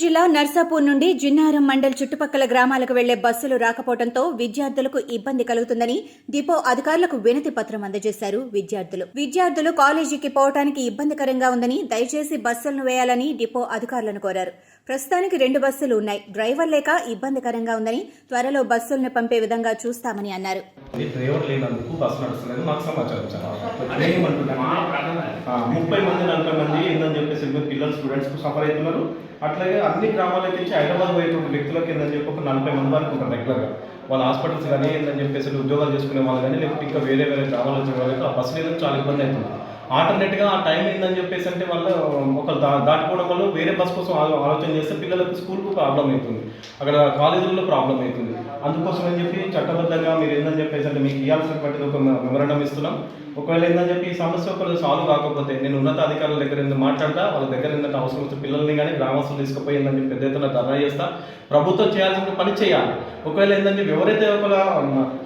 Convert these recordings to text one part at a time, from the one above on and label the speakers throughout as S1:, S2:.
S1: జిల్లా నర్సాపూర్ నుండి జిన్నారం మండల్ చుట్టుపక్కల గ్రామాలకు వెళ్ళే బస్సులు రాకపోవడంతో విద్యార్థులకు ఇబ్బంది కలుగుతుందని డిపో అధికారులకు వినతి పత్రం అందజేశారు విద్యార్థులు. విద్యార్థులు కాలేజీకి పోవటానికి ఇబ్బందికరంగా ఉందని దయచేసి బస్సులను వేయాలని డిపో అధికారులను కోరారు. ప్రస్తుతానికి రెండు బస్సులు ఉన్నాయి. డ్రైవర్ లేక ఇబ్బందికరంగా ఉందని త్వరలో బస్సులను పంపే విధంగా చూస్తామని అన్నారు.
S2: ముప్పై మంది నలభై మంది ఏందని చెప్పేసి పిల్లలు స్టూడెంట్స్ సఫర్ అవుతున్నారు. అట్లాగే అన్ని గ్రామాలకి హైదరాబాద్ వైపు వ్యక్తులకి ఏందని చెప్పి ఒక నలభై మంది వరకు ఉంటారు రెగ్యులర్గా వాళ్ళ హాస్పిటల్స్ కానీ ఏందని చెప్పేసి ఉద్యోగాలు చేసుకునే వాళ్ళు కానీ లేకపోతే ఇంకా వేరే వేరే గ్రామాలు వచ్చే వాళ్ళకి ఆ బస్సు లేదని చాలా ఇబ్బంది అవుతుంది. ఆల్టర్నేట్గా ఆ టైం ఏందని చెప్పేసి అంటే వాళ్ళు ఒక దా దాటిపోవడం వల్ల వేరే బస్ కోసం ఆలోచన చేస్తే పిల్లలకు స్కూల్కు ప్రాబ్లం అవుతుంది. అక్కడ కాలేజీల్లో ప్రాబ్లం అవుతుంది. అందుకోసం అని చెప్పి చట్టబద్ధంగా మీరు ఏందని చెప్పేసి అంటే మీకు ఇవ్వాల్సినటువంటి ఒక మెమరాండం ఇస్తున్నాం. ఒకవేళ ఏందని చెప్పి ఈ సమస్య ఒకవేళ సాల్వ్ కాకపోతే నేను ఉన్నతాధికారుల దగ్గర ఏందో మాట్లాడతా వాళ్ళ దగ్గర ఏంటంటే అవసరం వస్తే పిల్లల్ని కానీ గ్రామస్తులు తీసుకుపోయి ఏందని పెద్ద ఎత్తున ధర్నా చేస్తా. ప్రభుత్వం చేయాల్సిన పని చేయాలి. ఒకవేళ ఏంటంటే ఎవరైతే ఒకవేళ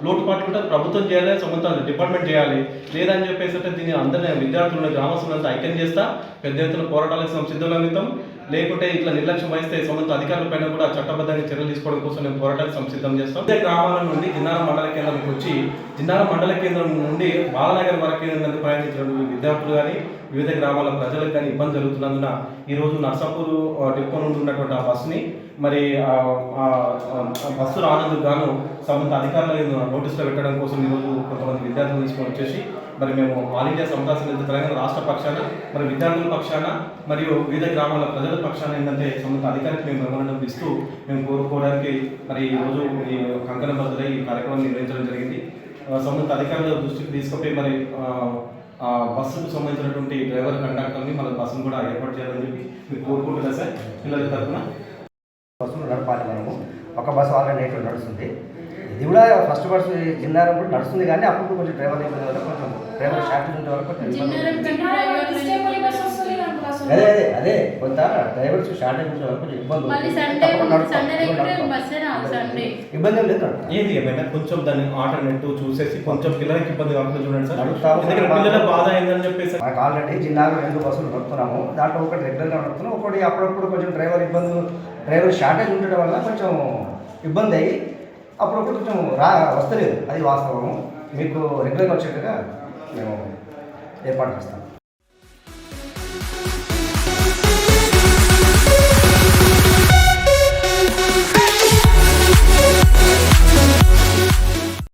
S2: లోటుపాట్లు ఉంటే ప్రభుత్వం చేయాలి సొంత డిపార్ట్మెంట్ చేయాలి. లేదని చెప్పేసి అంటే దీన్ని అందరినీ విద్యార్థులను గ్రామస్తులంతా ఐక్యం చేస్తా. పెద్ద ఎత్తున పోరాటాలకు సం- సిద్ధమవుతాం లేకుంటే ఇట్లా నిర్లక్ష్యం వహిస్తే సంబంధిత అధికారుల పైన కూడా చట్టబద్ధంగా చర్యలు తీసుకోవడం కోసం నేను పోరాటానికి సంసిద్ధం చేస్తాం. ఇదే గ్రామాల నుండి జిన్నార మండల కేంద్రానికి వచ్చి జిన్నార మండల కేంద్రం నుండి బాలనగర్ వరకు ఏంటంటే ప్రయాణించిన విద్యార్థులు కానీ వివిధ గ్రామాల ప్రజలకు కానీ ఇబ్బంది జరుగుతున్నందున ఈరోజు నర్సాపూర్ డిపో నుండి ఉన్నటువంటి ఆ బస్సుని మరి బస్సు రానందుకు గాను సంబంధిత అధికారులు నోటీసులో పెట్టడం కోసం ఈరోజు కొంతమంది విద్యార్థులు తీసుకొని వచ్చేసి మరి మేము ఆల్ ఇండియా సమతా సమితి తెలంగాణ రాష్ట్ర పక్షాన మరి విద్యార్థుల పక్షాన మరియు వివిధ గ్రామాల ప్రజల పక్షాన ఏంటంటే సంబంధిత అధికారికి మేము మెమోరండం ఇస్తూ మేము కోరుకోవడానికి మరి ఈ రోజు ఈ కంకణ బద్దులై ఈ కార్యక్రమం నిర్వహించడం జరిగింది. ఆ, సంబంధిత అధికారుల దృష్టికి తీసుకుపోయి మరి ఆ, బస్సుకు సంబంధించినటువంటి డ్రైవర్ కండక్టర్ని మన బస్సును కూడా ఏర్పాటు చేయాలని చెప్పి మీరు కోరుకుంటున్నా సార్. పిల్లల తరఫున.
S3: బస్సులు నడపాలి మనము. ఒక బస్సు ఆల్రెడీ నైట్ నడుస్తుంది. ఇది కూడా ఫస్ట్ బస్సు జిన్నారం కూడా నడుస్తుంది కానీ అప్పుడు కొంచెం డ్రైవర్ ఇబ్బంది వల్ల కొంచెం డ్రైవర్ షార్ట్ ఉండే వల్ల కొంచెం ఇబ్బంది ఉంది. అదే అదే అదే. కొంత డ్రైవర్స్ షార్టేజ్ ఉండే వల్ల కొంచెం ఇబ్బంది ఇబ్బంది ఏం లేదు.
S2: ఏది ఏమైనా కొంచెం దాన్ని ఆల్టర్నేటివ్ చూసేసి కొంచెం పిల్లలకి ఇబ్బంది కాకుండా చూడండి సార్. ఎందుకంటే పిల్లల బాధ ఏందని చెప్పేసి.
S3: మనకు ఆల్రెడీ జిన్నారం రెండు బస్సులు నడుపుతున్నాము. దాంట్లో ఒకటి రెగ్యులర్గా నడుపుతున్నాం. ఒకటి అప్పుడప్పుడు కొంచెం డ్రైవర్ ఇబ్బంది డ్రైవర్ షార్టేజ్ ఉండడం వల్ల కొంచెం ఇబ్బంది అయ్యి అప్పుడప్పుడు కొంచెం రా వస్తలేదు. అది వాస్తవము. మీకు రెగ్యులర్గా వచ్చేట్టుగా మేము ఏర్పాటు చేస్తాం.